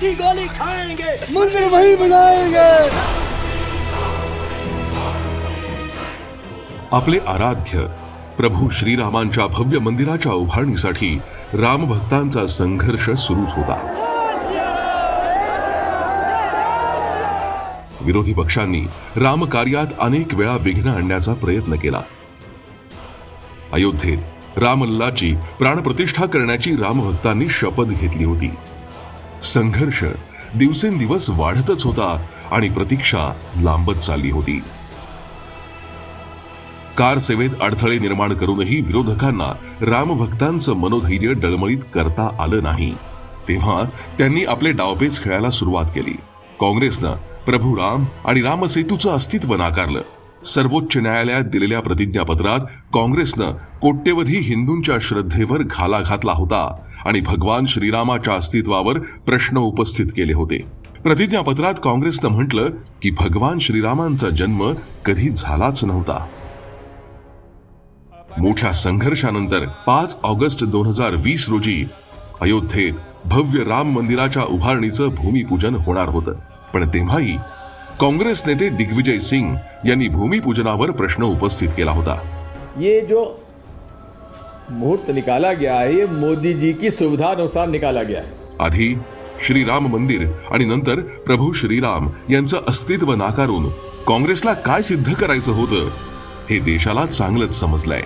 की गोली खाएंगे। मंदिर वही बनाएंगे आपले आराध्य प्रभू श्रीरामांच्या भव्य मंदिराच्या उभारणीसाठी रामभक्तांचा संघर्ष सुरूच होता. विरोधी पक्षांनी रामकार्यात अनेक वेळा विघ्न आणण्याचा प्रयत्न केला. अयोध्येत रामलल्लाची प्राणप्रतिष्ठा करण्याची रामभक्तांनी शपथ घेतली होती. संघर्ष दिवसेंदिवस वाढतच होता आणि प्रतीक्षा लांबत चालली होती. कार सेवेत अडथळे निर्माण करूनही विरोधकांना रामभक्तांचं मनोधैर्य डळमळीत करता आलं नाही. तेव्हा त्यांनी आपले डावपेच खेळायला सुरुवात केली. काँग्रेसनं प्रभू राम आणि रामसेतूचं अस्तित्व नाकारलं. सर्वोच्च न्यायालयात दिलेल्या प्रतिज्ञापत्रात काँग्रेसनं कोट्यवधी हिंदूंच्या श्रद्धेवर घाला घातला होता आणि भगवान श्रीरामाच्या अस्तित्वावर प्रश्न उपस्थित केले होते. प्रतिज्ञापत्रात काँग्रेसनं म्हटलं की भगवान श्रीरामांचा जन्म कधी झालाच नव्हता. मोठ्या संघर्षानंतर पाच ऑगस्ट दोन हजार वीस रोजी अयोध्येत भव्य राम मंदिराच्या उभारणीचं भूमिपूजन होणार होतं. पण तेव्हाही काँग्रेस नेते दिग्विजय सिंग यांनी भूमिपूजनावर प्रश्न उपस्थित केला होता. ये जो मुहूर्त निकाला गया है ये मोदी जी की सुविधा अनुसार निकाला गया है। आधी श्रीराम मंदिर आणि नंतर प्रभू श्रीराम यांचं अस्तित्व नाकारून काँग्रेसला काय सिद्ध करायचं होतं हे देशाला चांगलंच समजलंय.